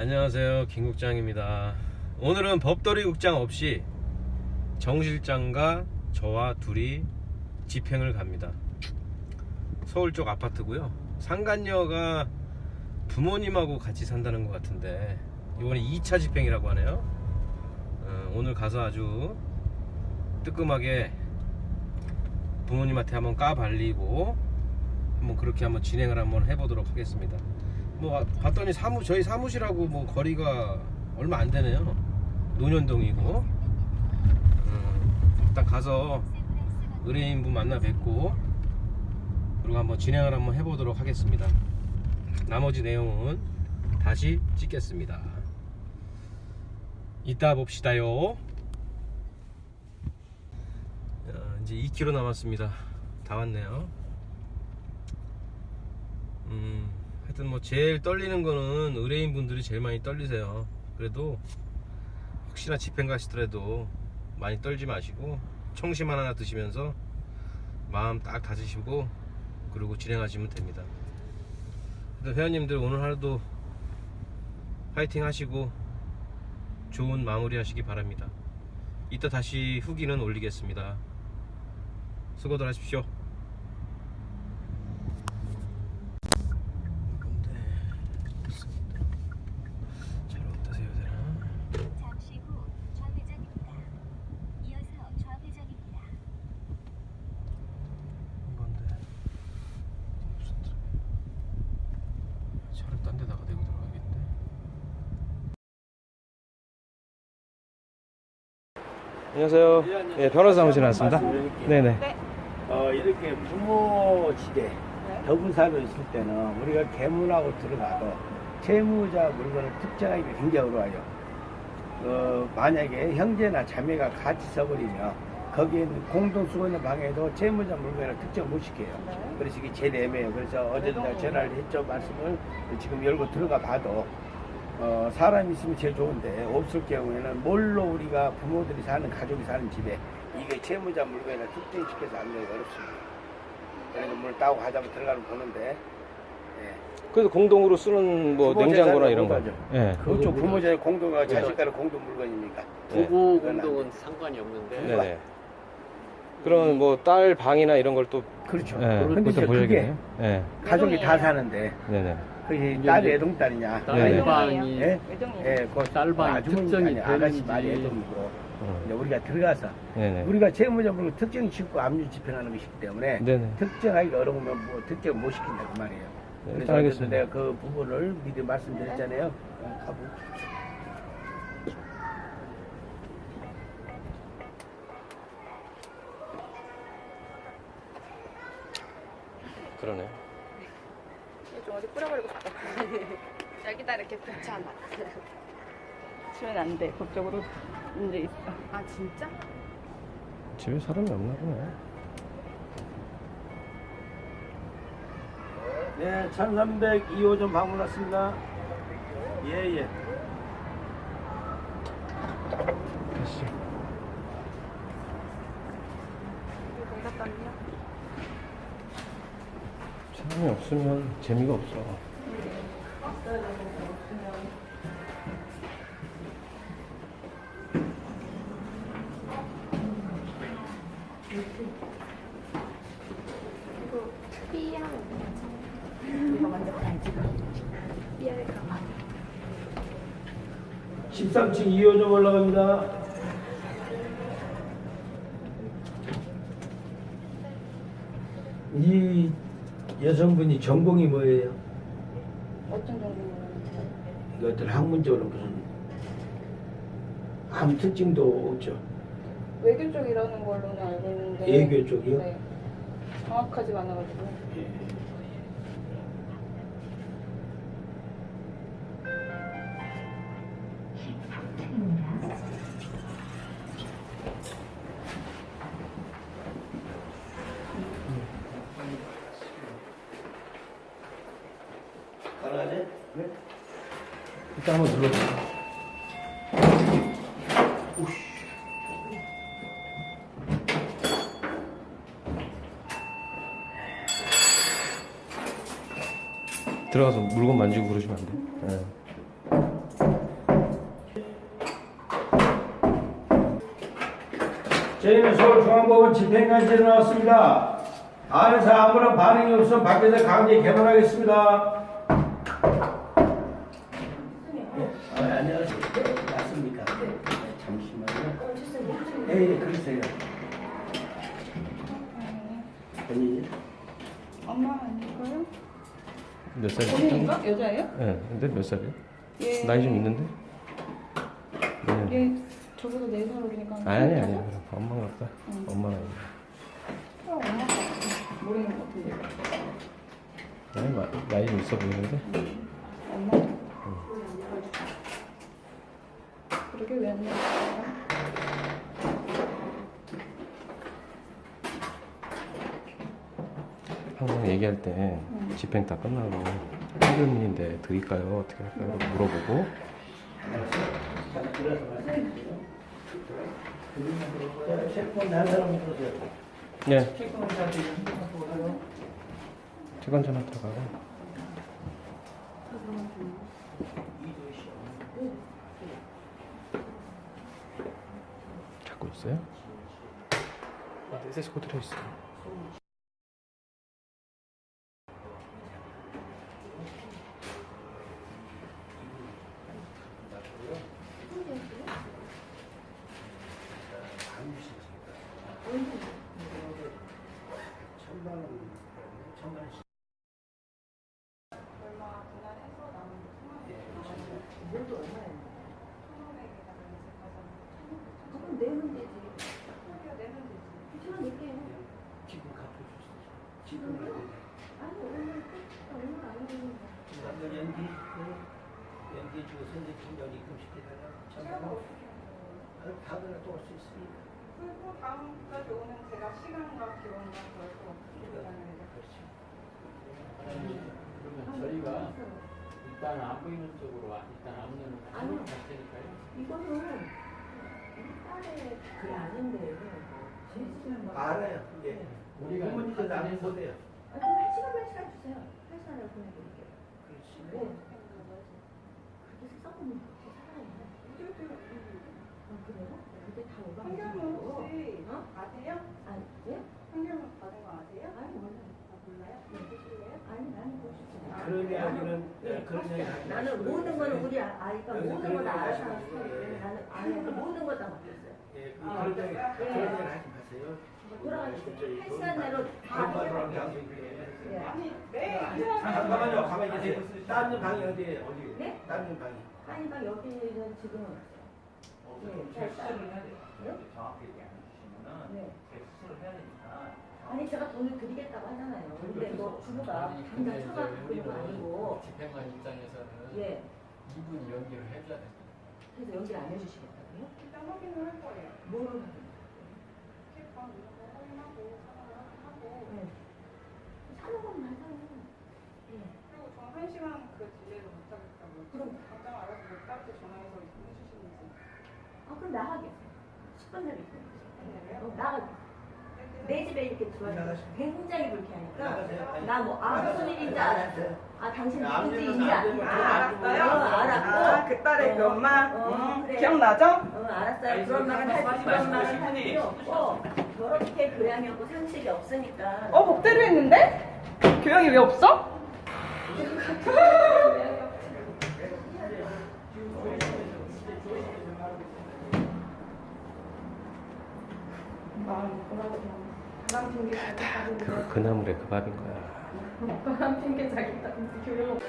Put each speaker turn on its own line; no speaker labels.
안녕하세요. 김국장입니다. 오늘은 법더리 국장 없이 정 실장과 저와 둘이 집행을 갑니다. 서울 쪽 아파트고요. 상간녀가 부모님하고 같이 산다는 것 같은데 이번에 2차 집행이라고 하네요. 어, 오늘 가서 아주 뜨끔하게 부모님한테 한번 까발리고 한번 그렇게 한번 진행을 한번 해보도록 하겠습니다 뭐 아, 봤더니 사무 저희 사무실하고 뭐 거리가 얼마 안 되네요. 논현동이고. 음, 일단 가서 의뢰인분 만나 뵙고 그리고 한번 진행을 한번 해보도록 하겠습니다. 나머지 내용은 다시 찍겠습니다. 이따 봅시다요. 야, 이제 2km 남았습니다. 다 왔네요. 음, 하여튼 뭐 제일 떨리는 거는 의뢰인 분들이 제일 많이 떨리세요. 그래도 혹시나 집행 가시더라도 많이 떨지 마시고 청심 하나 드시면서 마음 딱 다지시고 그리고 진행하시면 됩니다. 회원님들 오늘 하루도 파이팅 하시고 좋은 마무리 하시기 바랍니다. 이따 다시 후기는 올리겠습니다. 수고들 하십시오. 근데 잘 어디다 세워야 되나?
잠시 후 좌회전입니다. 이어서 좌회전입니다.
뭔데? 무슨 차? 차를 딴 데다가 대고 들어가겠는데? 안녕하세요. 예, 변호사 사무실 나왔습니다. 네네.
어, 이렇게 부모 집에 더분사로 있을 때는 우리가 개문하고 들어가도 채무자 물건을 특정하기가 굉장히 어려워요. 어, 만약에 형제나 자매가 같이 써버리면 거기에 있는 공동 쓰고 있는 방에도 채무자 물건을 특정 못 시켜요. 그래서 이게 제일 애매해요. 그래서 어제도 내가 전화를 했죠. 말씀을 지금 열고 들어가 봐도 어, 사람이 있으면 제일 좋은데 없을 경우에는 뭘로 우리가 부모들이 사는 가족이 사는 집에 이게 채무자 물건이나 특정시켜서 안내기가 어렵습니다. 그래서 물 따고 가자고 들어가면 보는데 예.
그래도 공동으로 쓰는 뭐 냉장고나 이런 거. 예.
그쪽 부모자의 공동과 자식간의 공동 물건입니까?
네.
부부
안
공동은 상관이 없는데
네네. 그럼 뭐딸 방이나 이런 걸 또
그렇죠.
예,
근데
그것도
이제 그게
보여야겠네요. 예.
가족이 다 사는데
네네.
그게 딸이
이제
애동딸이냐?
딸방이
예? 예, 그
딸방이
아주머니
특정이
아니, 아가씨
되는지.
말이 애동이고
음.
이제 우리가 들어가서
네네.
우리가 물건 특정 짓고 압류 집행하는 것이기 때문에
네네.
특정하기가 어려우면 뭐 특정 못 시킨다 그 말이에요.
네,
그래서
알겠습니다.
내가 그 부분을 미리 말씀드렸잖아요. 어, 가보.
그러네.
좀 어디 뿌려버리고 싶다. 여기다 이렇게 붙여놔. 치면 안 돼. 그쪽으로 문제 있어. 아 진짜?
집에 사람이 없나 보네.
네, 1302호점 방문 왔습니다. 예, 예.
됐어.
내가 땄냐?
사람이 없으면 재미가 없어.
이거 먼저 가야지. 삐아를 가봐.
13층 2호점 올라갑니다. 이 여성분이 전공이 뭐예요?
어떤
이거 어떤 학문적으로 무슨 아무 특징도 없죠.
외교 쪽이라는 걸로는 알고 있는데.
외교 쪽이요?
네. 정확하지가 않아가지고.
자, 한번 눌러. 들어가서 물건 만지고 그러시면 안 돼. 네.
저희는 서울중앙법원 집행관실에 나왔습니다. 안에서 아무런 반응이 없으면 밖에서 강제 개발하겠습니다. 네, 네, 그러세요. 본인이?
엄마 아닐까요?
몇 살이지?
본인인가? 여자예요?
네, 근데 몇 살이에요?
얘,
나이 좀 있는데? 네.
얘 저보다 4살 어리니까.
아니 아니 아니 엄마 같다.
응.
엄마 나이.
어, 엄마 같아. 모르는 것 같은데.
나이 마- 나이 좀 있어 보이는데?
엄마. 그러게 왜 안 나왔을까?
항상 얘기할 때
응.
집행 다 끝나고 현금인데 드릴까요? 어떻게 할까요? 물어보고. 네. 시간 전화 들어가고 찾고 있어요? 네, 세스코 들어있어
지금 갚아주세요. 지금 연기 연기 주고 선생님 연기 금시키다가 참 다들 또올 수 있으니까
그리고 다음까지 오는 제가 시간과 기원과 그걸
그렇지.
그러면 저희가 일단 안 보이는 쪽으로 와- 일단 앞면을 안으로 갈 테니까요.
이거는 우리 딸의 그 아는데 제 집은 막
알아요. 예.
우리가
부모님들
해서
보대요.
아, 그럼 한 시간만 시간 주세요. 한 시간을 보내드릴게요.
그렇지.
네. 그렇게 썩으면 그렇게 살아요. 아, 그래요? 그게 다 오가
환경은 혹시
어?
아세요?
아니, 예?
환경은 받은 거 아세요?
아니, 몰라요.
보실래요?
아니, 나는.
그런 이야기는
네,
예, 그런 이야기
나는
마시고.
모든 거는 우리 아- 아이가 모든
그런
걸다
얘기
알아서 때문에
예.
나는 아이한테 모든 걸다 맡겼어요.
예, 그
아,
그런 이야기
그래요?
그런
네.
이야기 하지 마세요.
돌아가주세요. 한 시간 내로 다.
잠깐만요. 가만히 계세요. 다른 방이 어디에요? 어디?
네?
다른 방이.
아니, 막 여기는 지금 네, 잘
해야 돼요.
네?
정확히 얘기 안 해주시면은
네.
수술을 해야 되니까.
아니 제가 돈을 드리겠다고 하잖아요. 근데 뭐 주부가 당장
이제
그런 거 아니고
집행관 입장에서는
예
이분 연기를 해줘야 됩니다.
그래서 연기를 안 해주시겠다고요?
일단 확인을 할 거예요.
뭐를
하고 사과를 하고
네. 사는 건 맞아요. 예.
그리고 저는 한 시간 그 딜레이를 못 하겠다고
그럼.
당장 알아서 몇 달째 전화해서 해주시는지
아 그럼 나가겠어요. 10분 내로 있어요.
그래요?
어, 나가겠어요. 내 집에 이렇게 들어와서. 굉장히 불쾌하니까.
나
뭐 아무 손 일인지 알았어요. 아 당신
안
누군지 인지
안 되면
알았어요.
어,
알았고.
아, 그 딸의 그
어,
엄마?
어,
음,
그래.
기억나죠?
어, 알았어요. 그런 말은 할 그런 말은 할 필요 없고 저렇게 교양이 없고 상식이 없으니까.
어, 복대로 했는데? 교양이 왜 없어? 자기
그, 그 나물에 그 밥인 거야
바람 핑계 자기 딸 교양 없